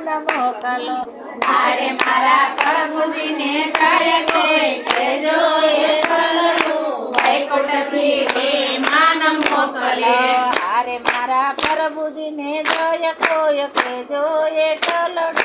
માન મોકલો મારે મારા પ્રભુજીને જય કોઈ કહેજો એ કલડું વૈકુંઠથી રે માન મોકલે મારે મારા પ્રભુજીને જય કોઈ કેજો એ ટલડ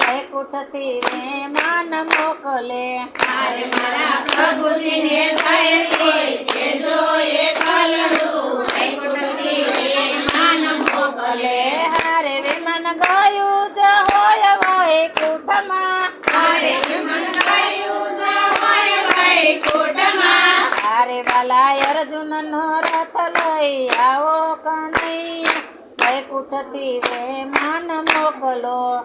વૈકુંઠથી મહેમાન મોકલે મારે મારા પ્રભુજીને જય કોઈ કહેજો એ કલડું વૈકુંઠથી રે માન મોકલે હારે વિમાન ગયું જ હોય વૈકુંઠમાં મારે મન ગાયું ન હોય વૈકુંઠમાં હારે વાલા અર્જુનનો રથ લઈ આવો કનૈયા. વૈકુંઠથી મહેમાન મોકલો.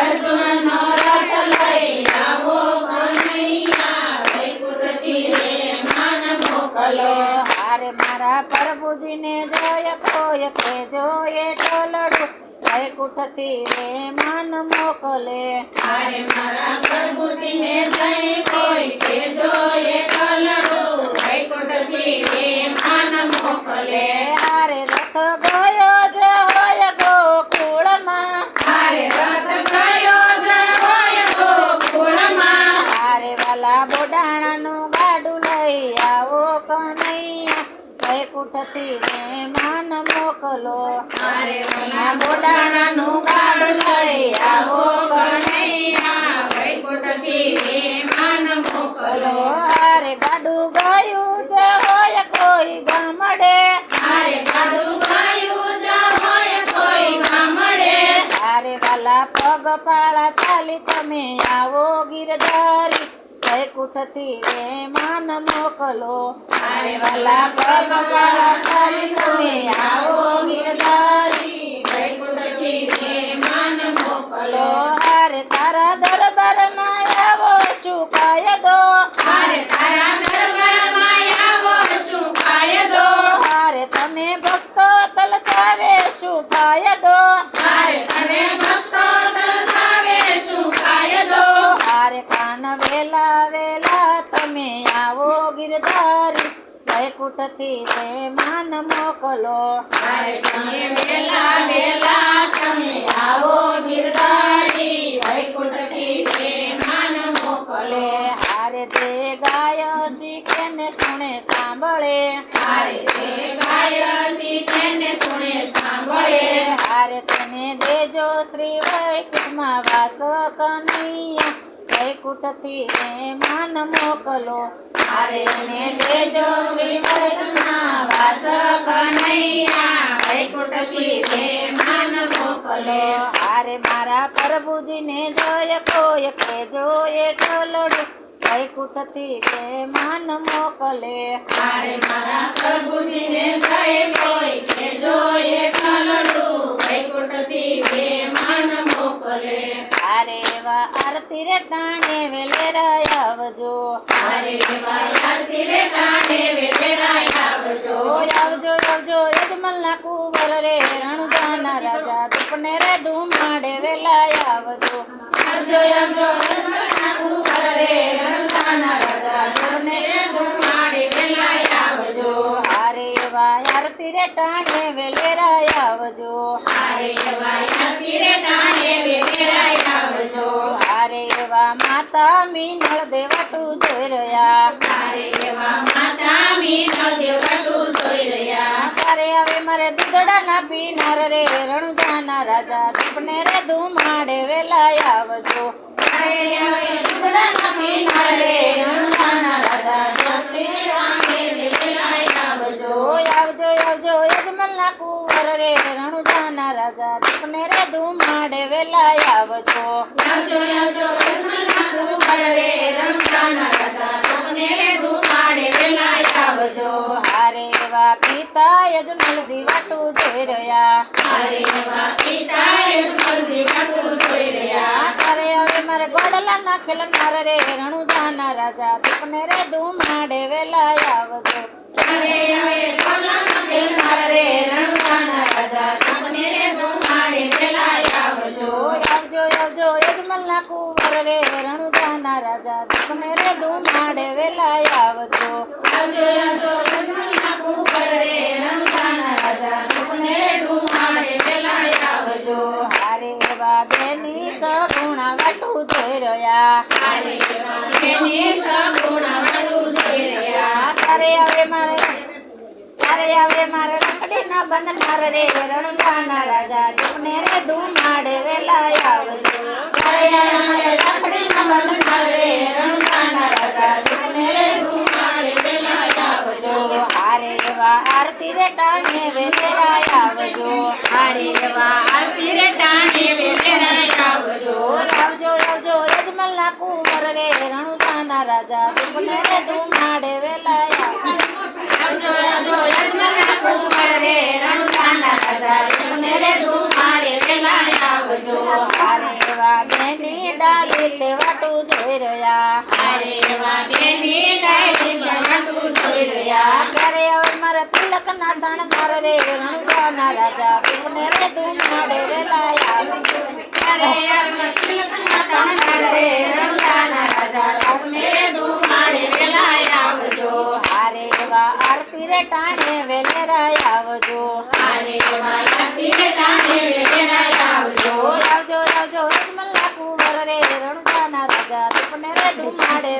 અર્જુનનો રથ લઈ આવો કનૈયા. વૈકુંઠથી રે માન મોકલો. હારે મારા પ્રભુજીને જય કોય કેજો એ ટોલડું. વૈકુંઠથી મહેમાન મોકલે. મારે મારા પ્રભુજીને વૈકુંઠથી મહેમાન મોકલો. મારે મના બોડાણાનું ગાડું લઈ આવો કનૈયા વૈકુંઠથી રે માન મોકલો. અરે ગાડું ગયું જ હોય કોઈ ગામડે. અરે ગાડું ગાયું જ હોય કોઈ ગામડે. અરે વાલા પગ પાળા ચાલી તમે આવો ગિરધારી. વૈકુંઠથી મહેમાન મોકલો. મારે ગિરધારી વૈકુંઠથી મહેમાન મોકલો. મારે તમે વેલા વેલા તમે આવો ગિરધારી. વૈકુંઠથી રે માન મોકલો. હારે જે ગાય શીખે ને સુણે સાંભળે. મારે તે ગાય તેને સુણે સાંભળે. હારે તને દેજો શ્રી વૈકુંઠમાં વાસ કનૈયા વૈકુંઠથી મહેમાન મોકલો. મારે ને દેજો શ્રી વૈકુંઠમાં વાસ કનૈયા વૈકુંઠથી રે માન મોકલો. હારે મારા પ્રભુજીને જય કોઈ કેજો એ ટોલડું વૈકુંઠથી મહેમાન મોકલે. મારે મારા પ્રભુજીને જોય કોઈ કે જોય કલડું હારે એવા આરતી રે તાણે વેલે આવજો. મારે આરતી રે ટાણે વેલેરાય આવજો. આવજો આવજો યજમલના કુંવર રે રણુજાના રાજા દુપને રે ધૂમાડે વેલાય આવજો. આવજો આવજો યજમલના કુંવર રે રણછાના રાજા જોને રે ધુમાડે વેલાય આવજો હારે એવા આરતી રે ટાણે વેલે આવજો. હારે એવા માતા મીનળ મીનો દેવટું જોઈ રહ્યા. તારે હવે મારે દૂધડાના પીનાર રે રણુજાના રાજા દીપને રે ધુમાડે વેલા આવજો મારે હવે સુગડાના પીનાર રે રણછાના રાજા જોને ટાણે વેલેરાય આવજો આવજો આવજો યજમલના કુંવર રે રણુજાના રાજા દીપને રે ધુમાડે વેલા આવજો. આવજો આવજો રણછોડના કુંવર રે રણછાના રાજા જોને રે ધુમાડે વેલા આવજો. હારે વા પિતા યજમલજી વાટુ જોઈ રહ્યા. હારે વા પિતા જલ્દી ના ખેલનાર રે રણુજાના રાજા દીપને રે ધુમાડે વેલા આવજો. આવજો. આવજો આવજો યજમલના કુંવર રે રણુજાના રાજા દીપને રે ધુમાડે વેલા આવજો. આવજો આવજો રજમલના કુંવર રે રણછાના રહ્યા આવે મારે તારે આવે મારે રખડીના બંધ મારે રે રણુજાના રાજા તુમને રે ધુમાડે વેલા આવજો રે રણુજાના રાજા તુમને રે એવા આરતી રે ટાણે વેલેરા આવજો હારે એવા આરતી રે રે રણુજાના રાજા. વેલા આવજો રાજા. તુમને રે ધુમાડે આવજો. હારે એવા બેની ડાલી તે વાટું જોઈ રહ્યા. જોઈ મારા તિલક ના ધણ રે રાજા રે વેલા આવજો તારે આવે તિલકના તણધાર રે રણુજાના રાજા તુમને રે ધુમાડે વેલા આવજો. હારે એવા આરતી રે ટાણે વેલેરા આવજો. હારે એવા તુમને રે ધુમાડે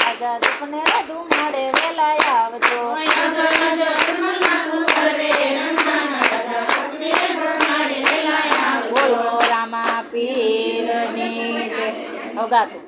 રાજા તુમને રે ધુમાડે વેલા આવજો. રામા પીરની ગાતું.